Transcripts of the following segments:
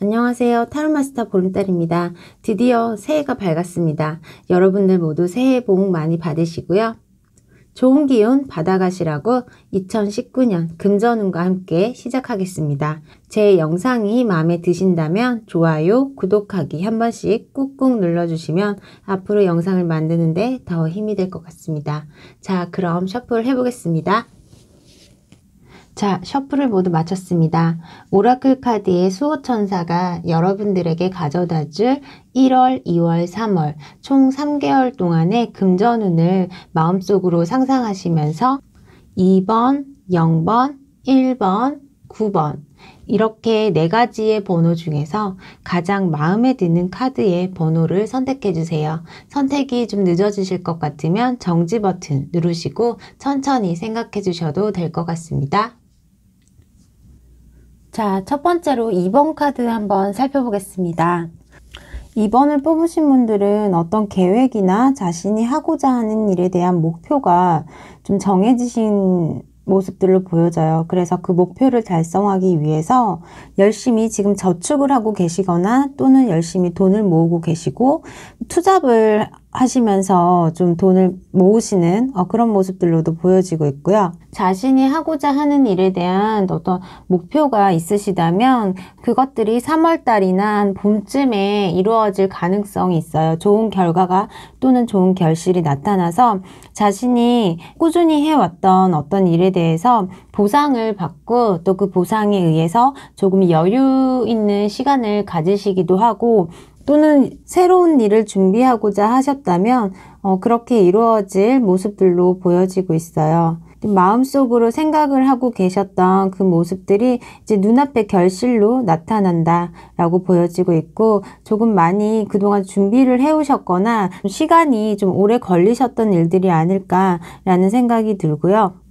안녕하세요. 타로마스터 보름달입니다. 드디어 새해가 밝았습니다. 여러분들 모두 새해 복 많이 받으시고요. 좋은 기운 받아가시라고 2019년 금전운과 함께 시작하겠습니다. 제 영상이 마음에 드신다면 좋아요, 구독하기 한 번씩 꾹꾹 눌러주시면 앞으로 영상을 만드는데 더 힘이 될 것 같습니다. 자, 그럼 셔플 해보겠습니다. 자, 셔플을 모두 마쳤습니다. 오라클 카드의 수호천사가 여러분들에게 가져다 줄 1월, 2월, 3월 총 3개월 동안의 금전운을 마음속으로 상상하시면서 2번, 0번, 1번, 9번 이렇게 네 가지의 번호 중에서 가장 마음에 드는 카드의 번호를 선택해 주세요. 선택이 좀 늦어지실 것 같으면 정지 버튼 누르시고 천천히 생각해 주셔도 될 것 같습니다. 자, 첫 번째로 2번 카드 한번 살펴보겠습니다. 2번을 뽑으신 분들은 어떤 계획이나 자신이 하고자 하는 일에 대한 목표가 좀 정해지신 모습들로 보여져요. 그래서 그 목표를 달성하기 위해서 열심히 지금 저축을 하고 계시거나 또는 열심히 돈을 모으고 계시고 투잡을 하시면서 좀 돈을 모으시는 어, 그런 모습들로도 보여지고 있고요. 자신이 하고자 하는 일에 대한 어떤 목표가 있으시다면 그것들이 3월달이나 봄쯤에 이루어질 가능성이 있어요. 좋은 결과가 또는 좋은 결실이 나타나서 자신이 꾸준히 해왔던 어떤 일에 대해서 보상을 받고 또 그 보상에 의해서 조금 여유 있는 시간을 가지시기도 하고 또는 새로운 일을 준비하고자 하셨다면 어, 그렇게 이루어질 모습들로 보여지고 있어요. 마음속으로 생각을 하고 계셨던 그 모습들이 이제 눈앞에 결실로 나타난다 라고 보여지고 있고 조금 많이 그동안 준비를 해오셨거나 시간이 좀 오래 걸리셨던 일들이 아닐까라는 생각이 들고요.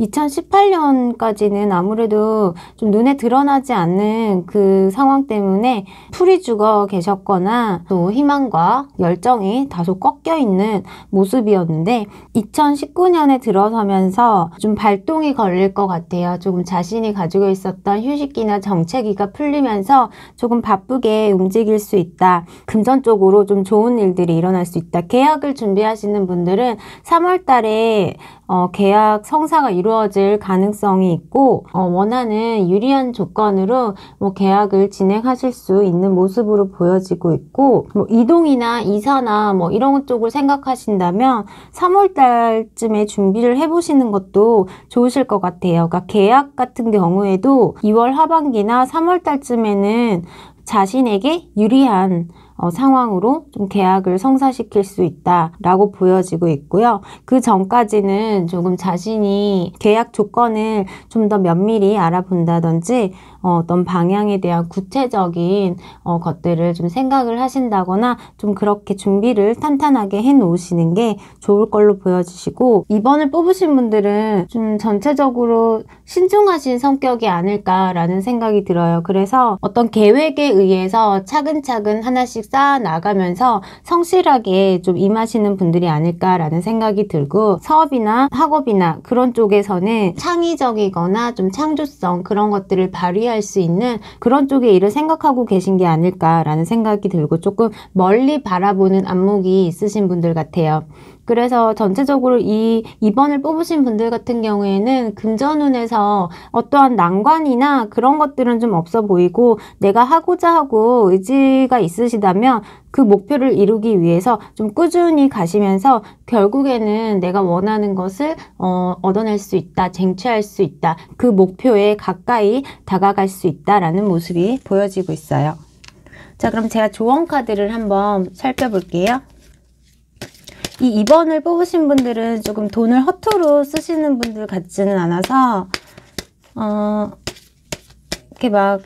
2018년까지는 아무래도 좀 눈에 드러나지 않는 그 상황 때문에 풀이 죽어 계셨거나 또 희망과 열정이 다소 꺾여 있는 모습이었는데 2019년에 들어서면서 좀 발동이 걸릴 것 같아요. 조금 자신이 가지고 있었던 휴식기나 정체기가 풀리면서 조금 바쁘게 움직일 수 있다. 금전적으로 좀 좋은 일들이 일어날 수 있다. 계약을 준비하시는 분들은 3월 달에 어, 계약 성사가 이루어질 가능성이 있고 어, 원하는 유리한 조건으로 뭐 계약을 진행하실 수 있는 모습으로 보여지고 있고 뭐 이동이나 이사나 뭐 이런 쪽을 생각하신다면 3월 달쯤에 준비를 해보시는 것도 좋으실 것 같아요. 그러니까 계약 같은 경우에도 2월 하반기나 3월 달쯤에는 자신에게 유리한 어, 상황으로 좀 계약을 성사시킬 수 있다라고 보여지고 있고요. 그 전까지는 조금 자신이 계약 조건을 좀 더 면밀히 알아본다든지 어, 떤 방향에 대한 구체적인 어, 것들을 좀 생각을 하신다거나 좀 그렇게 준비를 탄탄하게 해 놓으시는 게 좋을 걸로 보여지시고 2번을 뽑으신 분들은 좀 전체적으로 신중하신 성격이 아닐까라는 생각이 들어요. 그래서 어떤 계획에 의해서 차근차근 하나씩 쌓아 나가면서 성실하게 좀 임하시는 분들이 아닐까라는 생각이 들고 사업이나 학업이나 그런 쪽에서는 창의적이거나 좀 창조성 그런 것들을 발휘할 수 있는 그런 쪽의 일을 생각하고 계신 게 아닐까라는 생각이 들고 조금 멀리 바라보는 안목이 있으신 분들 같아요. 그래서 전체적으로 이 2번을 뽑으신 분들 같은 경우에는 금전운에서 어떠한 난관이나 그런 것들은 좀 없어 보이고 내가 하고자 하고 의지가 있으시다면 그 목표를 이루기 위해서 좀 꾸준히 가시면서 결국에는 내가 원하는 것을 어, 얻어낼 수 있다, 쟁취할 수 있다, 그 목표에 가까이 다가갈 수 있다라는 모습이 보여지고 있어요. 자, 그럼 제가 조언 카드를 한번 살펴볼게요. 이 2번을 뽑으신 분들은 조금 돈을 허투루 쓰시는 분들 같지는 않아서 어 이렇게 막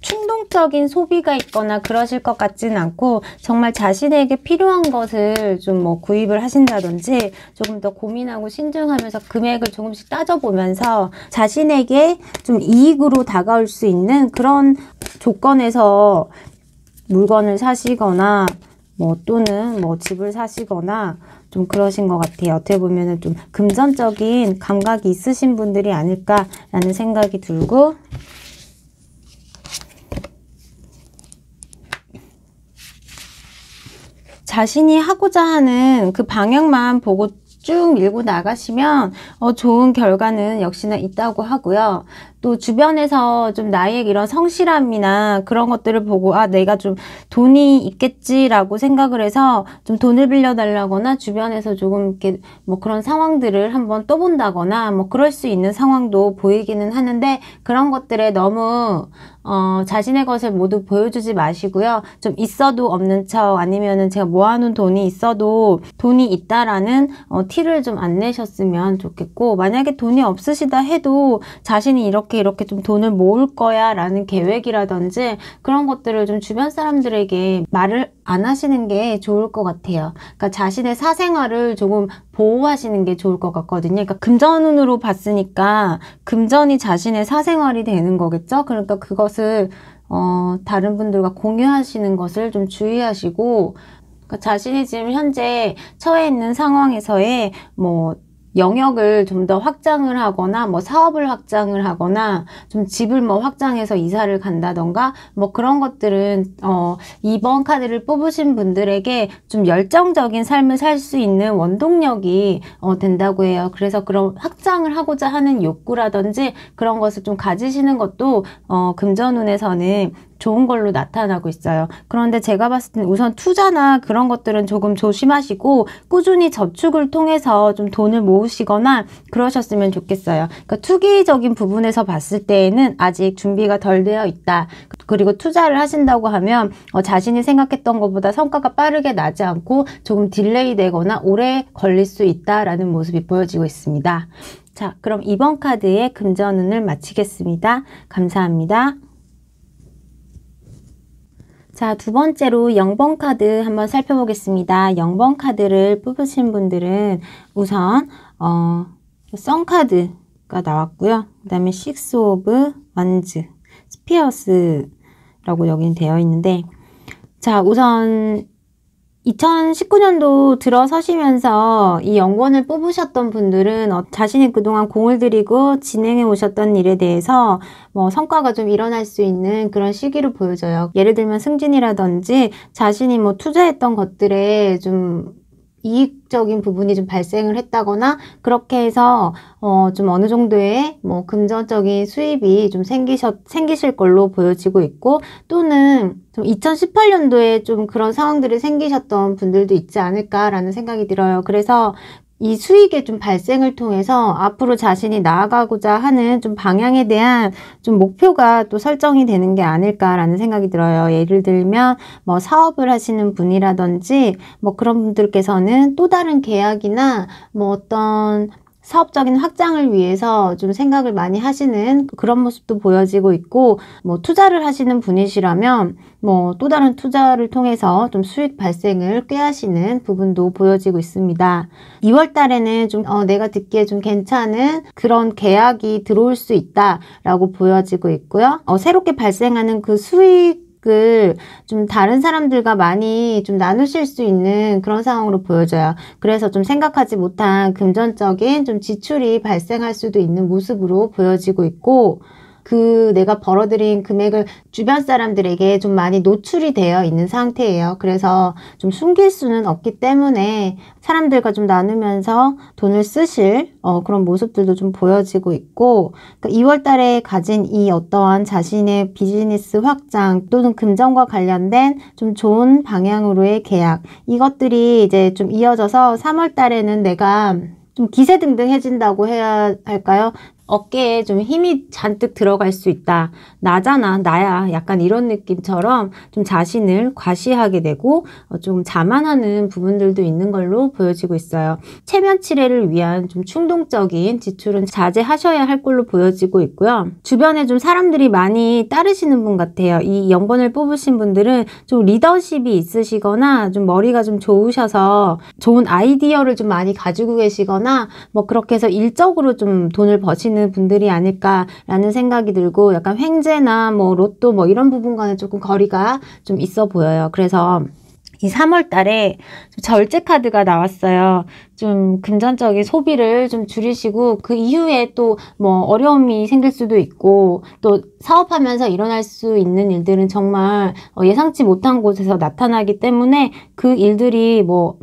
충동적인 소비가 있거나 그러실 것 같지는 않고 정말 자신에게 필요한 것을 좀 뭐 구입을 하신다든지 조금 더 고민하고 신중하면서 금액을 조금씩 따져보면서 자신에게 좀 이익으로 다가올 수 있는 그런 조건에서 물건을 사시거나 뭐 또는 뭐 집을 사시거나 좀 그러신 것 같아요. 어떻게 보면 좀 금전적인 감각이 있으신 분들이 아닐까라는 생각이 들고 자신이 하고자 하는 그 방향만 보고 쭉 밀고 나가시면 어, 좋은 결과는 역시나 있다고 하고요. 또 주변에서 좀 나의 이런 성실함이나 그런 것들을 보고 아 내가 좀 돈이 있겠지라고 생각을 해서 좀 돈을 빌려달라거나 주변에서 조금 이렇게 뭐 그런 상황들을 한번 떠본다거나 뭐 그럴 수 있는 상황도 보이기는 하는데 그런 것들에 너무 어, 자신의 것을 모두 보여주지 마시고요. 좀 있어도 없는 척 아니면은 제가 모아놓은 돈이 있어도 돈이 있다라는 어, 티를 좀 안 내셨으면 좋겠고 만약에 돈이 없으시다 해도 자신이 이렇게 이렇게 좀 돈을 모을 거야 라는 계획이라든지 그런 것들을 좀 주변 사람들에게 말을 안 하시는 게 좋을 것 같아요. 그러니까 자신의 사생활을 조금 보호하시는 게 좋을 것 같거든요. 그러니까 금전운으로 봤으니까 금전이 자신의 사생활이 되는 거겠죠. 그러니까 그것을 어, 다른 분들과 공유하시는 것을 좀 주의하시고 그러니까 자신이 지금 현재 처해 있는 상황에서의 뭐 영역을 좀 더 확장을 하거나 뭐 사업을 확장을 하거나 좀 집을 뭐 확장해서 이사를 간다던가 뭐 그런 것들은 어 이번 카드를 뽑으신 분들에게 좀 열정적인 삶을 살 수 있는 원동력이 어 된다고 해요. 그래서 그런 확장을 하고자 하는 욕구라든지 그런 것을 좀 가지시는 것도 어 금전운에서는 좋은 걸로 나타나고 있어요. 그런데 제가 봤을 때는 우선 투자나 그런 것들은 조금 조심하시고 꾸준히 저축을 통해서 좀 돈을 모으시거나 그러셨으면 좋겠어요. 그러니까 투기적인 부분에서 봤을 때에는 아직 준비가 덜 되어 있다. 그리고 투자를 하신다고 하면 어, 자신이 생각했던 것보다 성과가 빠르게 나지 않고 조금 딜레이 되거나 오래 걸릴 수 있다라는 모습이 보여지고 있습니다. 자, 그럼 이번 카드의 금전운을 마치겠습니다. 감사합니다. 자, 두 번째로 0번 카드 한번 살펴보겠습니다. 0번 카드를 뽑으신 분들은 우선 어, 썬카드가 나왔고요. 그 다음에 식스 오브 완즈, 스피어스라고 여기는 되어 있는데 자, 우선 2019년도 들어서시면서 이 연권을 뽑으셨던 분들은 어, 자신이 그동안 공을 들이고 진행해 오셨던 일에 대해서 뭐 성과가 좀 일어날 수 있는 그런 시기를 보여줘요. 예를 들면 승진이라든지 자신이 뭐 투자했던 것들에 좀 이익적인 부분이 좀 발생을 했다거나 그렇게 해서 어 좀 어느 정도의 뭐 금전적인 수입이 좀 생기셨 생기실 걸로 보여지고 있고 또는 좀 2018년도에 좀 그런 상황들이 생기셨던 분들도 있지 않을까라는 생각이 들어요. 그래서 이 수익의 좀 발생을 통해서 앞으로 자신이 나아가고자 하는 좀 방향에 대한 좀 목표가 또 설정이 되는 게 아닐까라는 생각이 들어요. 예를 들면 뭐 사업을 하시는 분이라든지 뭐 그런 분들께서는 또 다른 계약이나 뭐 어떤 사업적인 확장을 위해서 좀 생각을 많이 하시는 그런 모습도 보여지고 있고 뭐 투자를 하시는 분이시라면 뭐 또 다른 투자를 통해서 좀 수익 발생을 꾀하시는 부분도 보여지고 있습니다. 2월 달에는 좀 어, 내가 듣기에 좀 괜찮은 그런 계약이 들어올 수 있다라고 보여지고 있고요. 어, 새롭게 발생하는 그 수익 좀 다른 사람들과 많이 좀 나누실 수 있는 그런 상황으로 보여져요. 그래서 좀 생각하지 못한 금전적인 좀 지출이 발생할 수도 있는 모습으로 보여지고 있고 그 내가 벌어들인 금액을 주변 사람들에게 좀 많이 노출이 되어 있는 상태예요. 그래서 좀 숨길 수는 없기 때문에 사람들과 좀 나누면서 돈을 쓰실 어, 그런 모습들도 좀 보여지고 있고 그러니까 2월 달에 가진 이 어떠한 자신의 비즈니스 확장 또는 금전과 관련된 좀 좋은 방향으로의 계약 이것들이 이제 좀 이어져서 3월 달에는 내가 좀 기세등등해진다고 해야 할까요? 어깨에 좀 힘이 잔뜩 들어갈 수 있다. 나잖아, 나야. 약간 이런 느낌처럼 좀 자신을 과시하게 되고 어, 좀 자만하는 부분들도 있는 걸로 보여지고 있어요. 체면 칠해를 위한 좀 충동적인 지출은 자제하셔야 할 걸로 보여지고 있고요. 주변에 좀 사람들이 많이 따르시는 분 같아요. 이 0번을 뽑으신 분들은 좀 리더십이 있으시거나 좀 머리가 좀 좋으셔서 좋은 아이디어를 좀 많이 가지고 계시거나 뭐 그렇게 해서 일적으로 좀 돈을 버시는 있는 분들이 아닐까라는 생각이 들고 약간 횡재나 뭐 로또 뭐 이런 부분과는 조금 거리가 좀 있어 보여요. 그래서 이 3월 달에 절제 카드가 나왔어요. 좀 금전적인 소비를 좀 줄이시고 그 이후에 또 뭐 어려움이 생길 수도 있고 또 사업하면서 일어날 수 있는 일들은 정말 어, 예상치 못한 곳에서 나타나기 때문에 그 일들이 뭐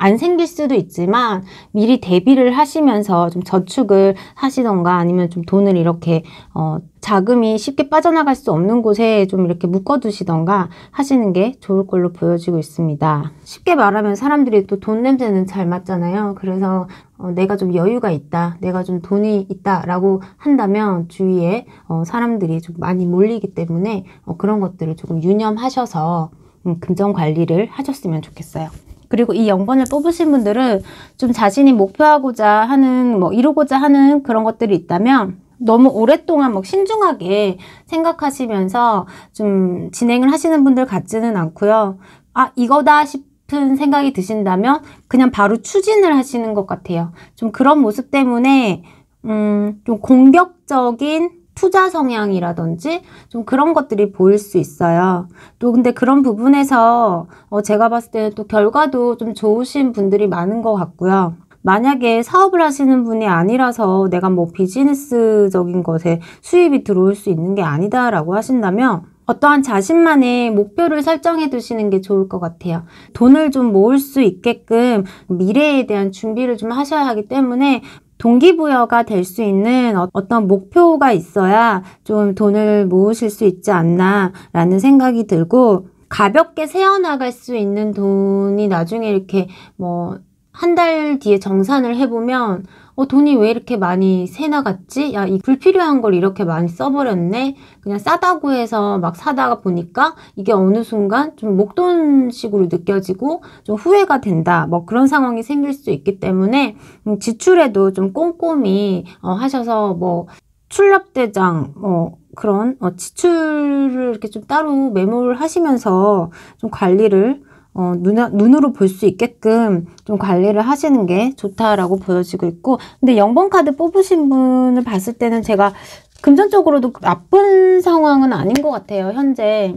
안 생길 수도 있지만 미리 대비를 하시면서 좀 저축을 하시던가 아니면 좀 돈을 이렇게 어 자금이 쉽게 빠져나갈 수 없는 곳에 좀 이렇게 묶어두시던가 하시는 게 좋을 걸로 보여지고 있습니다. 쉽게 말하면 사람들이 또 돈 냄새는 잘 맞잖아요. 그래서 어, 내가 좀 여유가 있다, 내가 좀 돈이 있다라고 한다면 주위에 어, 사람들이 좀 많이 몰리기 때문에 어, 그런 것들을 조금 유념하셔서 음, 금전 관리를 하셨으면 좋겠어요. 그리고 이 0번을 뽑으신 분들은 좀 자신이 목표하고자 하는, 뭐, 이루고자 하는 그런 것들이 있다면 너무 오랫동안 뭐 신중하게 생각하시면서 좀 진행을 하시는 분들 같지는 않고요. 아, 이거다 싶은 생각이 드신다면 그냥 바로 추진을 하시는 것 같아요. 좀 그런 모습 때문에 음, 좀 공격적인 투자 성향이라든지 좀 그런 것들이 보일 수 있어요. 또 근데 그런 부분에서 어 제가 봤을 때는 또 결과도 좀 좋으신 분들이 많은 것 같고요. 만약에 사업을 하시는 분이 아니라서 내가 뭐 비즈니스적인 것에 수입이 들어올 수 있는 게 아니다라고 하신다면 어떠한 자신만의 목표를 설정해 두시는 게 좋을 것 같아요. 돈을 좀 모을 수 있게끔 미래에 대한 준비를 좀 하셔야 하기 때문에 동기부여가 될 수 있는 어, 어떤 목표가 있어야 좀 돈을 모으실 수 있지 않나라는 생각이 들고 가볍게 세어나갈 수 있는 돈이 나중에 이렇게 뭐 한 달 뒤에 정산을 해보면 어, 돈이 왜 이렇게 많이 새 나갔지? 야, 이 불필요한 걸 이렇게 많이 써버렸네? 그냥 싸다고 해서 막 사다가 보니까 이게 어느 순간 좀 목돈식으로 느껴지고 좀 후회가 된다. 뭐 그런 상황이 생길 수 있기 때문에 음, 지출에도 좀 꼼꼼히 어, 하셔서 뭐 출납대장, 뭐, 그런, 어, 지출을 이렇게 좀 따로 메모를 하시면서 좀 관리를 어, 눈, 눈으로 볼 수 있게끔 좀 관리를 하시는 게 좋다라고 보여지고 있고 근데 0번 카드 뽑으신 분을 봤을 때는 제가 금전적으로도 나쁜 상황은 아닌 것 같아요 현재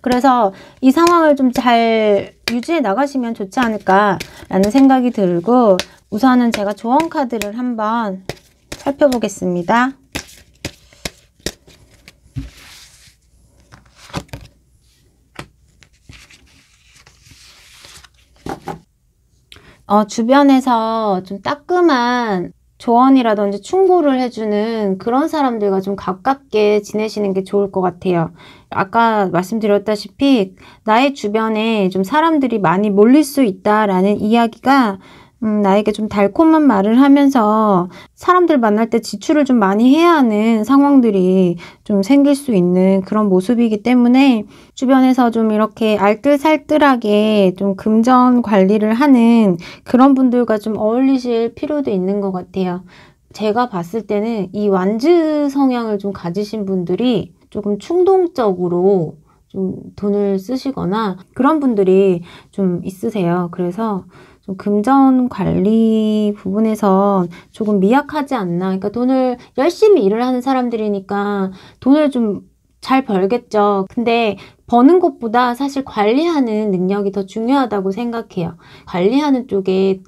그래서 이 상황을 좀 잘 유지해 나가시면 좋지 않을까라는 생각이 들고 우선은 제가 조언 카드를 한번 살펴보겠습니다. 어, 주변에서 좀 따끔한 조언이라든지 충고를 해주는 그런 사람들과 좀 가깝게 지내시는 게 좋을 것 같아요. 아까 말씀드렸다시피 나의 주변에 좀 사람들이 많이 몰릴 수 있다라는 이야기가 음, 나에게 좀 달콤한 말을 하면서 사람들 만날 때 지출을 좀 많이 해야 하는 상황들이 좀 생길 수 있는 그런 모습이기 때문에 주변에서 좀 이렇게 알뜰살뜰하게 좀 금전 관리를 하는 그런 분들과 좀 어울리실 필요도 있는 것 같아요. 제가 봤을 때는 이 완즈 성향을 좀 가지신 분들이 조금 충동적으로 좀 돈을 쓰시거나 그런 분들이 좀 있으세요. 그래서 좀 금전 관리 부분에서 조금 미약하지 않나. 그러니까 돈을 열심히 일을 하는 사람들이니까 돈을 좀 잘 벌겠죠. 근데 버는 것보다 사실 관리하는 능력이 더 중요하다고 생각해요. 관리하는 쪽에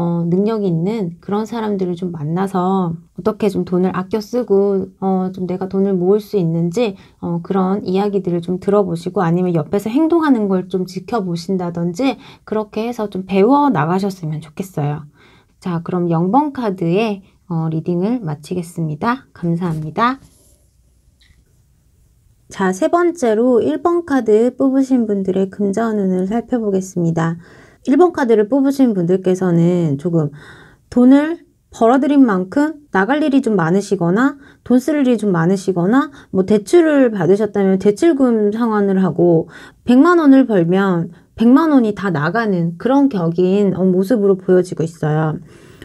어, 능력이 있는 그런 사람들을 좀 만나서 어떻게 좀 돈을 아껴 쓰고 어, 좀 내가 돈을 모을 수 있는지 어, 그런 이야기들을 좀 들어보시고 아니면 옆에서 행동하는 걸 좀 지켜보신다든지 그렇게 해서 좀 배워 나가셨으면 좋겠어요. 자 그럼 0번 카드의 어, 리딩을 마치겠습니다. 감사합니다. 자, 세 번째로 1번 카드 뽑으신 분들의 금전운을 살펴보겠습니다. 1번 카드를 뽑으신 분들께서는 조금 돈을 벌어들인 만큼 나갈 일이 좀 많으시거나 돈 쓸 일이 좀 많으시거나 뭐 대출을 받으셨다면 대출금 상환을 하고 100만 원을 벌면 100만 원이 다 나가는 그런 격인 어, 모습으로 보여지고 있어요.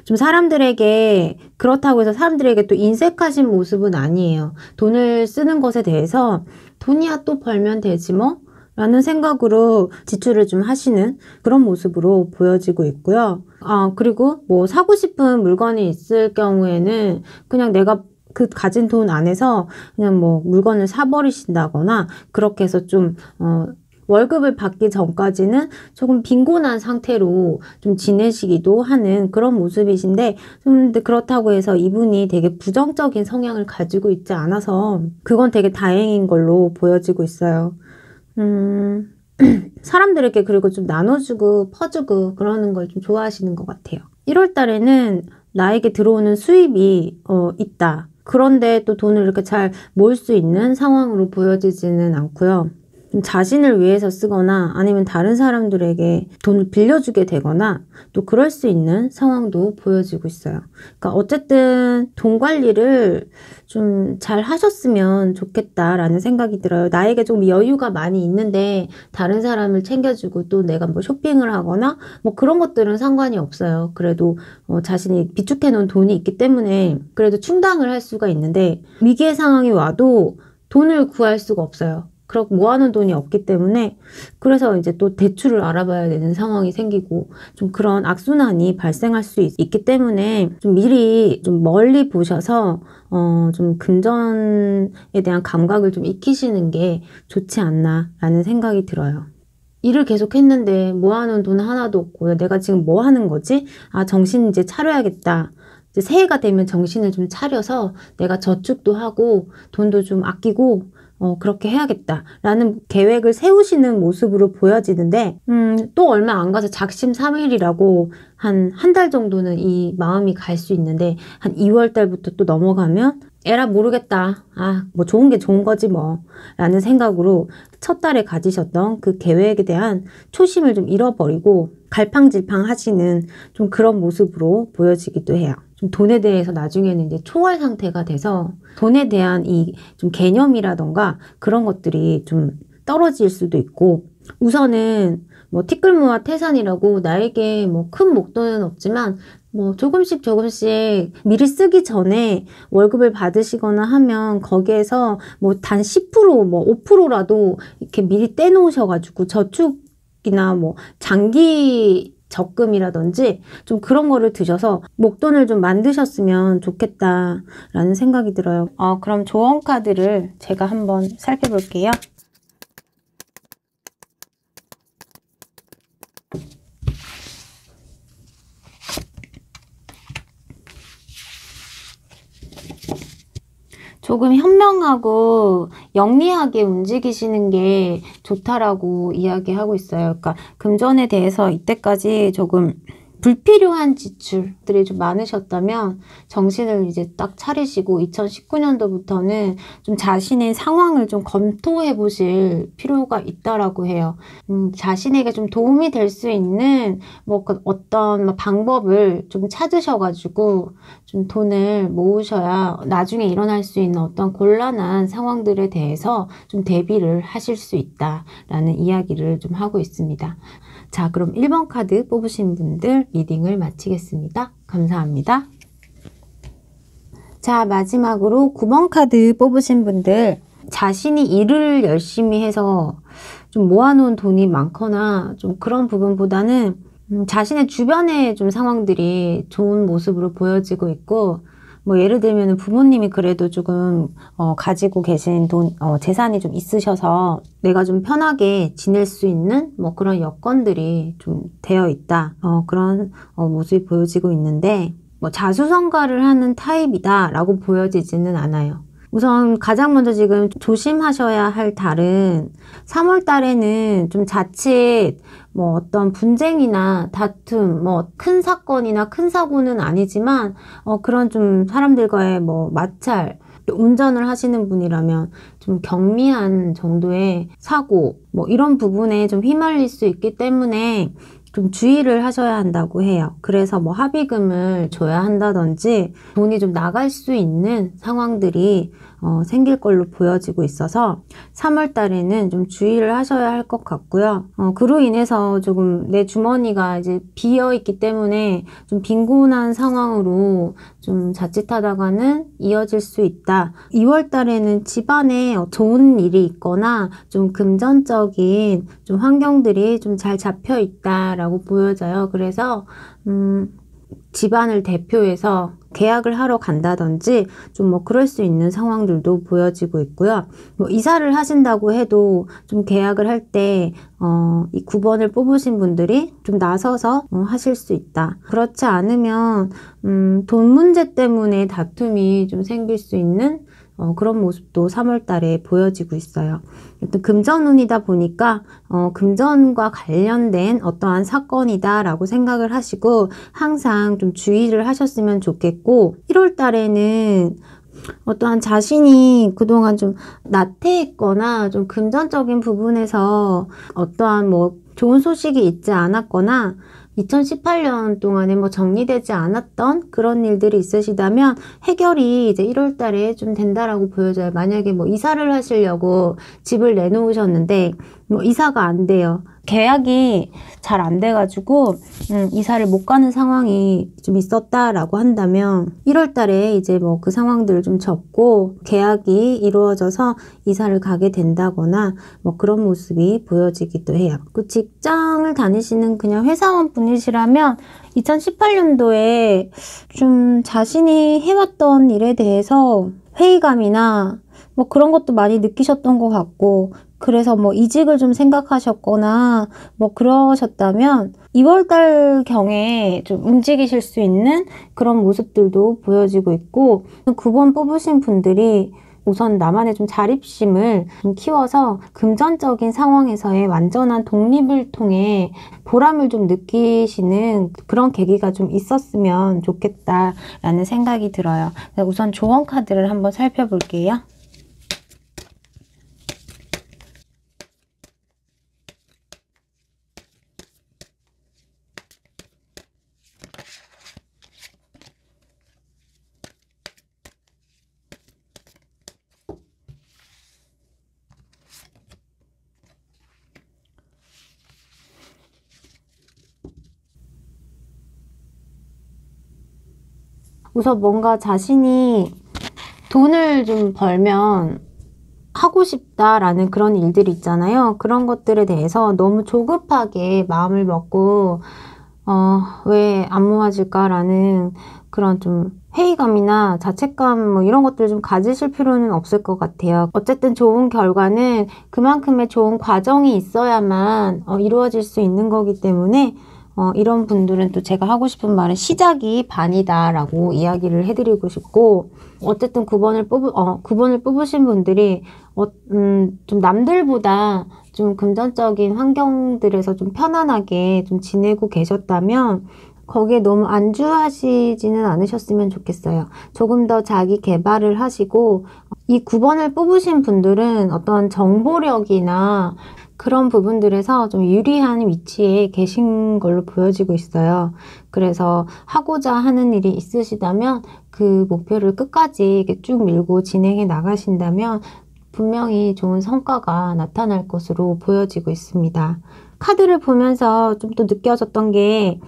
좀 사람들에게 그렇다고 해서 사람들에게 또 인색하신 모습은 아니에요. 돈을 쓰는 것에 대해서 돈이야 또 벌면 되지 뭐 라는 생각으로 지출을 좀 하시는 그런 모습으로 보여지고 있고요. 아, 그리고 뭐 사고 싶은 물건이 있을 경우에는 그냥 내가 그 가진 돈 안에서 그냥 뭐 물건을 사버리신다거나 그렇게 해서 좀, 어, 월급을 받기 전까지는 조금 빈곤한 상태로 좀 지내시기도 하는 그런 모습이신데 좀 그렇다고 해서 이분이 되게 부정적인 성향을 가지고 있지 않아서 그건 되게 다행인 걸로 보여지고 있어요. 음, 사람들에게 그리고 좀 나눠주고 퍼주고 그러는 걸 좀 좋아하시는 것 같아요. 1월 달에는 나에게 들어오는 수입이 어, 있다. 그런데 또 돈을 이렇게 잘 모을 수 있는 상황으로 보여지지는 않고요. 자신을 위해서 쓰거나 아니면 다른 사람들에게 돈을 빌려주게 되거나 또 그럴 수 있는 상황도 보여지고 있어요. 그러니까 어쨌든 돈 관리를 좀 잘 하셨으면 좋겠다라는 생각이 들어요. 나에게 좀 여유가 많이 있는데 다른 사람을 챙겨주고 또 내가 뭐 쇼핑을 하거나 뭐 그런 것들은 상관이 없어요. 그래도 어 자신이 비축해 놓은 돈이 있기 때문에 그래도 충당을 할 수가 있는데 위기의 상황이 와도 돈을 구할 수가 없어요. 그렇고 모아놓은 돈이 없기 때문에 그래서 이제 또 대출을 알아봐야 되는 상황이 생기고 좀 그런 악순환이 발생할 수 있, 기 때문에 좀 미리 좀 멀리 보셔서 어 좀 금전에 대한 감각을 좀 익히시는 게 좋지 않나라는 생각이 들어요. 일을 계속 했는데 모아놓은 돈 하나도 없고 내가 지금 뭐 하는 거지? 아 정신 이제 차려야겠다. 새해가 되면 정신을 좀 차려서 내가 저축도 하고 돈도 좀 아끼고 어, 그렇게 해야겠다라는 계획을 세우시는 모습으로 보여지는데, 음, 또 얼마 안 가서 작심삼일이라고 한 한 달 정도는 이 마음이 갈 수 있는데, 한 2월 달부터 또 넘어가면, 에라 모르겠다. 아, 뭐 좋은 게 좋은 거지 뭐. 라는 생각으로 첫 달에 가지셨던 그 계획에 대한 초심을 좀 잃어버리고 갈팡질팡 하시는 좀 그런 모습으로 보여지기도 해요. 좀 돈에 대해서 나중에는 이제 초월 상태가 돼서 돈에 대한 이 좀 개념이라던가 그런 것들이 좀 떨어질 수도 있고 우선은 뭐 티끌모아 태산이라고 나에게 뭐 큰 목돈은 없지만 뭐 조금씩 조금씩 미리 쓰기 전에 월급을 받으시거나 하면 거기에서 뭐 단 10%뭐 5%라도 이렇게 미리 떼놓으셔가지고 저축이나 뭐 장기 적금이라든지 좀 그런 거를 드셔서 목돈을 좀 만드셨으면 좋겠다라는 생각이 들어요. 어, 그럼 조언 카드를 제가 한번 살펴볼게요. 조금 현명하고 영리하게 움직이시는 게 좋다라고 이야기하고 있어요. 그러니까 금전에 대해서 이때까지 조금 불필요한 지출들이 좀 많으셨다면 정신을 이제 딱 차리시고 2019년도부터는 좀 자신의 상황을 좀 검토해 보실 필요가 있다라고 해요. 음, 자신에게 좀 도움이 될 수 있는 뭐그 어떤 뭐 방법을 좀 찾으셔가지고 좀 돈을 모으셔야 나중에 일어날 수 있는 어떤 곤란한 상황들에 대해서 좀 대비를 하실 수 있다라는 이야기를 좀 하고 있습니다. 자, 그럼 1번 카드 뽑으신 분들 리딩을 마치겠습니다. 감사합니다. 자, 마지막으로 9번 카드 뽑으신 분들 자신이 일을 열심히 해서 좀 모아놓은 돈이 많거나 좀 그런 부분보다는 음, 자신의 주변의 좀 상황들이 좋은 모습으로 보여지고 있고 뭐 예를 들면 부모님이 그래도 조금 어, 가지고 계신 돈 어, 재산이 좀 있으셔서 내가 좀 편하게 지낼 수 있는 뭐 그런 여건들이 좀 되어 있다 어, 그런 어, 모습이 보여지고 있는데 뭐 자수성가를 하는 타입이다라고 보여지지는 않아요. 우선 가장 먼저 지금 조심하셔야 할 달은 3월 달에는 좀 자칫 뭐 어떤 분쟁이나 다툼, 뭐 큰 사건이나 큰 사고는 아니지만 어 그런 좀 사람들과의 뭐 마찰, 운전을 하시는 분이라면 좀 경미한 정도의 사고, 뭐 이런 부분에 좀 휘말릴 수 있기 때문에 좀 주의를 하셔야 한다고 해요. 그래서 뭐 합의금을 줘야 한다든지 돈이 좀 나갈 수 있는 상황들이 어, 생길 걸로 보여지고 있어서 3월 달에는 좀 주의를 하셔야 할 것 같고요. 어, 그로 인해서 조금 내 주머니가 이제 비어 있기 때문에 좀 빈곤한 상황으로 좀 자칫하다가는 이어질 수 있다. 2월 달에는 집안에 좋은 일이 있거나 좀 금전적인 좀 환경들이 좀 잘 잡혀 있다라고 보여져요. 그래서 음, 집안을 대표해서 계약을 하러 간다든지 좀 뭐 그럴 수 있는 상황들도 보여지고 있고요. 뭐 이사를 하신다고 해도 좀 계약을 할 때 어, 이 9번을 뽑으신 분들이 좀 나서서 어, 하실 수 있다. 그렇지 않으면 음, 돈 문제 때문에 다툼이 좀 생길 수 있는 어, 그런 모습도 3월 달에 보여지고 있어요. 또 금전운이다 보니까 어, 금전과 관련된 어떠한 사건이다라고 생각을 하시고 항상 좀 주의를 하셨으면 좋겠고 1월 달에는 어떠한 자신이 그동안 좀 나태했거나 좀 금전적인 부분에서 어떠한 뭐 좋은 소식이 있지 않았거나 2018년 동안에 뭐 정리되지 않았던 그런 일들이 있으시다면 해결이 이제 1월 달에 좀 된다라고 보여져요. 만약에 뭐 이사를 하시려고 집을 내놓으셨는데 뭐 이사가 안 돼요. 계약이 잘 안 돼가지고 음, 이사를 못 가는 상황이 좀 있었다라고 한다면 1월 달에 이제 뭐 그 상황들을 좀 접고 계약이 이루어져서 이사를 가게 된다거나 뭐 그런 모습이 보여지기도 해요. 그 직장을 다니시는 그냥 회사원 분이시라면 2018년도에 좀 자신이 해왔던 일에 대해서 회의감이나 뭐 그런 것도 많이 느끼셨던 것 같고 그래서 뭐 이직을 좀 생각하셨거나 뭐 그러셨다면 2월달 경에 좀 움직이실 수 있는 그런 모습들도 보여지고 있고 9번 뽑으신 분들이 우선 나만의 좀 자립심을 좀 키워서 금전적인 상황에서의 완전한 독립을 통해 보람을 좀 느끼시는 그런 계기가 좀 있었으면 좋겠다라는 생각이 들어요. 우선 조언 카드를 한번 살펴볼게요. 우선 뭔가 자신이 돈을 좀 벌면 하고 싶다라는 그런 일들이 있잖아요. 그런 것들에 대해서 너무 조급하게 마음을 먹고 어, 왜 안 모아질까라는 그런 좀 회의감이나 자책감 뭐 이런 것들 좀 가지실 필요는 없을 것 같아요. 어쨌든 좋은 결과는 그만큼의 좋은 과정이 있어야만 어, 이루어질 수 있는 거기 때문에 어, 이런 분들은 또 제가 하고 싶은 말은 시작이 반이다라고 이야기를 해드리고 싶고 어쨌든 9번을 뽑 어, 9번을 뽑으신 분들이 어, 음, 좀 남들보다 좀 금전적인 환경들에서 좀 편안하게 좀 지내고 계셨다면 거기에 너무 안주하시지는 않으셨으면 좋겠어요. 조금 더 자기 개발을 하시고 이 9번을 뽑으신 분들은 어떤 정보력이나 그런 부분들에서 좀 유리한 위치에 계신 걸로 보여지고 있어요. 그래서 하고자 하는 일이 있으시다면 그 목표를 끝까지 쭉 밀고 진행해 나가신다면 분명히 좋은 성과가 나타날 것으로 보여지고 있습니다. 카드를 보면서 좀 또 느껴졌던 게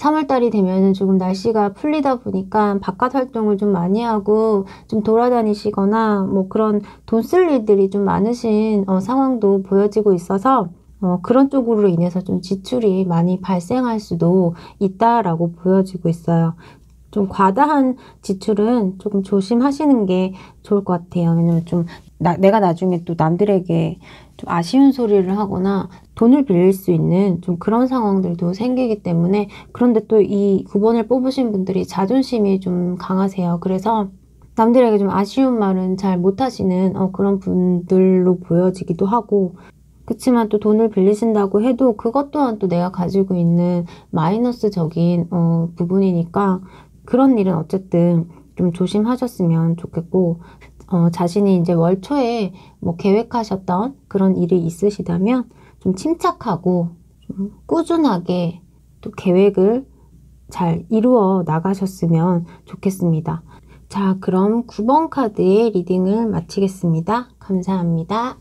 3월달이 되면은 조금 날씨가 풀리다 보니까 바깥 활동을 좀 많이 하고 좀 돌아다니시거나 뭐 그런 돈 쓸 일들이 좀 많으신 어, 상황도 보여지고 있어서 어, 그런 쪽으로 인해서 좀 지출이 많이 발생할 수도 있다라고 보여지고 있어요. 좀 과다한 지출은 조금 조심하시는 게 좋을 것 같아요. 왜냐면 좀 나, 내가 나중에 또 남들에게 좀 아쉬운 소리를 하거나 돈을 빌릴 수 있는 좀 그런 상황들도 생기기 때문에 그런데 또 이 9번을 뽑으신 분들이 자존심이 좀 강하세요. 그래서 남들에게 좀 아쉬운 말은 잘 못하시는 어, 그런 분들로 보여지기도 하고 그렇지만 또 돈을 빌리신다고 해도 그것 또한 또 내가 가지고 있는 마이너스적인 어, 부분이니까 그런 일은 어쨌든 좀 조심하셨으면 좋겠고 어, 자신이 이제 월 초에 뭐 계획하셨던 그런 일이 있으시다면 좀 침착하고 좀 꾸준하게 또 계획을 잘 이루어 나가셨으면 좋겠습니다. 자, 그럼 9번 카드의 리딩을 마치겠습니다. 감사합니다.